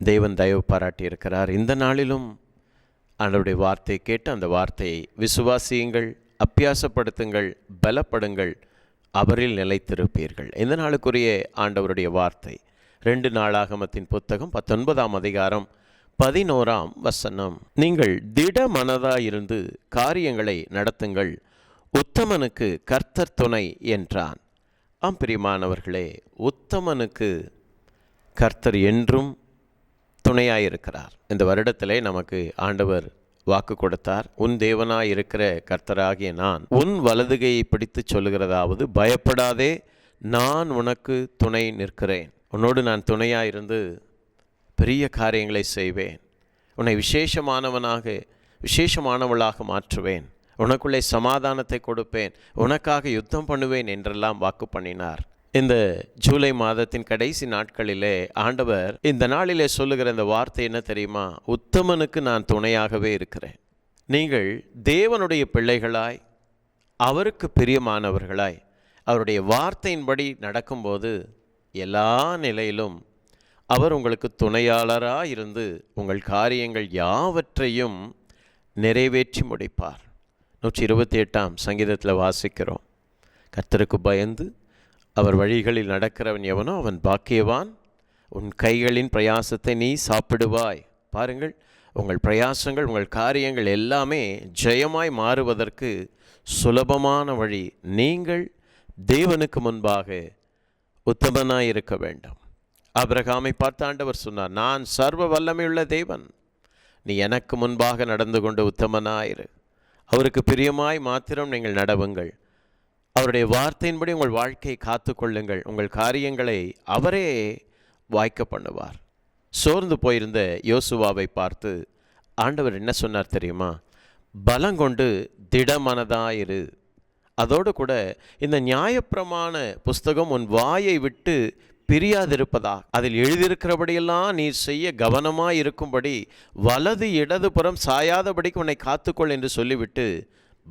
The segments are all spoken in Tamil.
தேவன் தயவு பாராட்டியிருக்கிறார் இந்த நாளிலும் அவருடைய வார்த்தையை கேட்டு அந்த வார்த்தையை விசுவாசியுங்கள் அப்பியாசப்படுத்துங்கள் பலப்படுங்கள் அவரில் நிலைத்திருப்பீர்கள். இந்த நாளுக்குரிய ஆண்டவருடைய வார்த்தை. ரெண்டு நாளாகமத்தின் புத்தகம் பத்தொன்பதாம் அதிகாரம் பதினோராம் வசனம். நீங்கள் திட மனதாயிருந்து காரியங்களை நடத்துங்கள். உத்தமனுக்கு கர்த்தர் துணை என்றான். ஆம் பிரியமானவர்களே உத்தமனுக்கு கர்த்தர் என்றும் துணையாயிருக்கிறார். இந்த வருடத்திலே நமக்கு ஆண்டவர் வாக்கு கொடுத்தார். உன் தேவனாய் இருக்கிற கர்த்தராகிய நான் உன் வலதுகையை பிடித்து சொல்லுகிறதாவது பயப்படாதே நான் உனக்கு துணை நிற்கிறேன். உன்னோடு நான் துணையாக இருந்து பெரிய காரியங்களை செய்வேன். உன்னை விசேஷமானவனாக விசேஷமானவளாக மாற்றுவேன். உனக்குள்ளே சமாதானத்தை கொடுப்பேன். உனக்காக யுத்தம் பண்ணுவேன் என்றெல்லாம் வாக்கு பண்ணினார். இந்த ஜூலை மாதத்தின் கடைசி நாட்களிலே ஆண்டவர் இந்த நாளிலே சொல்லுகிற இந்த வார்த்தை என்ன தெரியுமா? உத்தமனுக்கு நான் துணையாகவே இருக்கிறேன். நீங்கள் தேவனுடைய பிள்ளைகளாய் அவருக்கு பிரியமானவர்களாய் அவருடைய வார்த்தையின்படி நடக்கும்போது எல்லா நிலையிலும் அவர் உங்களுக்கு துணையாளராக இருந்து உங்கள் காரியங்கள் யாவற்றையும் நிறைவேற்றி முடிப்பார். நூற்றி இருபத்தி எட்டாம் சங்கீதத்தில் வாசிக்கிறோம். கர்த்தருக்கு பயந்து அவர் வழிகளில் நடக்கிறவன் எவனோ அவன் பாக்கியவான். உன் கைகளின் பிரயாசத்தை நீ சாப்பிடுவாய். பாருங்கள் உங்கள் பிரயாசங்கள் உங்கள் காரியங்கள் எல்லாமே ஜெயமாய் மாறுவதற்கு சுலபமான வழி நீங்கள் தேவனுக்கு முன்பாக உத்தமனாய் இருக்க வேண்டும். ஆபிரகாமை பார்த்தாண்டவர் சொன்னார் நான் சர்வ வல்லமையுள்ள தேவன். நீ எனக்கு முன்பாக நடந்து கொண்டு உத்தமனாயிரு. அவருக்கு பிரியமாய் மாத்திரம் நீங்கள் நடவுங்கள். அவருடைய வார்த்தையின்படி உங்கள் வாழ்க்கையை காத்து கொள்ளுங்கள் உங்கள் காரியங்களை அவரே வாய்க்க பண்ணுவார். சோர்ந்து போயிருந்த யோசுவாவை பார்த்து ஆண்டவர் என்ன சொன்னார் தெரியுமா? பலங்கொண்டு திடமனதாயிரு. அதோடு கூட இந்த நியாயப்பிரமாண புஸ்தகம் உன் வாயை விட்டு பிரியாதிருப்பதா? அதில் எழுதியிருக்கிறபடியெல்லாம் நீ செய்ய கவனமாக இருக்கும்படி வலது இடதுபுறம் சாயாதபடிக்கு உன்னை காத்துக்கொள் என்று சொல்லிவிட்டு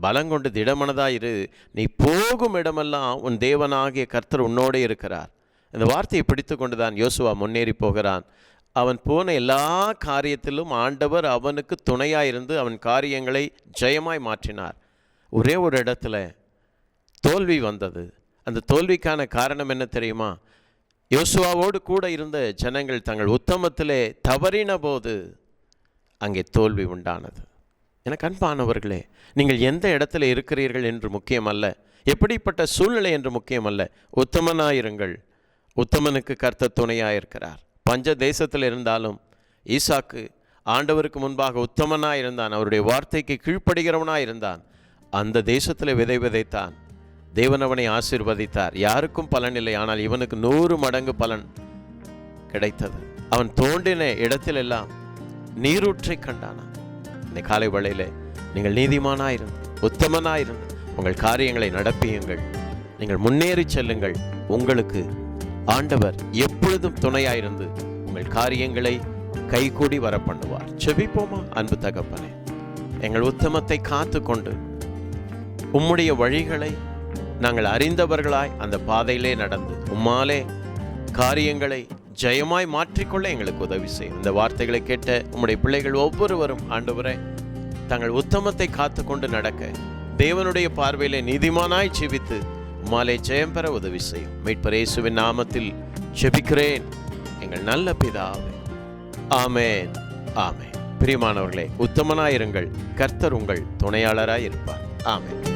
பலங்கொண்டு திடமனதாயிரு நீ போகும் இடமெல்லாம் உன் தேவனாகிய கர்த்தர் உன்னோடே இருக்கிறார். இந்த வார்த்தையை பிடித்து கொண்டுதான் யோசுவா முன்னேறி போகிறான். அவன் போன எல்லா காரியத்திலும் ஆண்டவர் அவனுக்கு துணையாயிருந்து அவன் காரியங்களை ஜெயமாய் மாற்றினார். ஒரே ஒரு இடத்துல தோல்வி வந்தது. அந்த தோல்விக்கான காரணம் என்ன தெரியுமா? யோசுவாவோடு கூட இருந்த ஜனங்கள் தங்கள் உத்தமத்திலே தவறின போது அங்கே தோல்வி உண்டானது. எனக்கு அன்பானவர்களே நீங்கள் எந்த இடத்துல இருக்கிறீர்கள் என்று முக்கியமல்ல எப்படிப்பட்ட சூழ்நிலை என்று முக்கியமல்ல உத்தமனாயிருங்கள். உத்தமனுக்கு கர்த்த துணையாயிருக்கிறார். பஞ்ச தேசத்தில் இருந்தாலும் ஈசாக்கு ஆண்டவருக்கு முன்பாக உத்தமனாக இருந்தான் அவருடைய வார்த்தைக்கு கீழ்ப்படுகிறவனாக இருந்தான் அந்த தேசத்தில் விதை விதைத்தான். தேவன் அவனை ஆசிர்வதித்தார். யாருக்கும் பலன் இல்லை ஆனால் இவனுக்கு நூறு மடங்கு பலன் கிடைத்தது. அவன் தோண்டின இடத்திலெல்லாம் நீரூற்றை கண்டானான். இந்த காலை வேளையிலே நீங்கள் நீதிமானாயிருந்து உத்தமனாயிருந்து உங்கள் காரியங்களை நடப்பியுங்கள். நீங்கள் முன்னேறி செல்லுங்கள். உங்களுக்கு ஆண்டவர் எப்பொழுதும் துணையாயிருந்து உங்கள் காரியங்களை கைகூடி வர பண்ணுவார் செபிப்போமா அன்பு தகப்பனே? எங்கள் உத்தமத்தை காத்து கொண்டு உம்முடைய வழிகளை நாங்கள் அறிந்தவர்களாய் அந்த பாதையிலே நடந்து உம்மாலே காரியங்களை ஜெயமாய் மாற்றிக்கொள்ள எங்களுக்கு உதவி செய்யும் இந்த வார்த்தைகளை கேட்ட உம்முடைய பிள்ளைகள் ஒவ்வொருவரும் ஆண்டவரை தங்கள் உத்தமத்தை காத்து கொண்டு நடக்க தேவனுடைய பார்வையிலே நீதிமானாய் ஜீவித்து உமாலே ஜெயம் பெற உதவி செய்யும் மீட்பர் இயேசுவின் நாமத்தில் செபிக்கிறேன் எங்கள் நல்ல பிதாவே. ஆமேன். ஆமேன். பிரியமானவர்களே உத்தமனாயிருங்கள். கர்த்தர் உங்கள் துணையாளராய் இருப்பார் ஆமென்.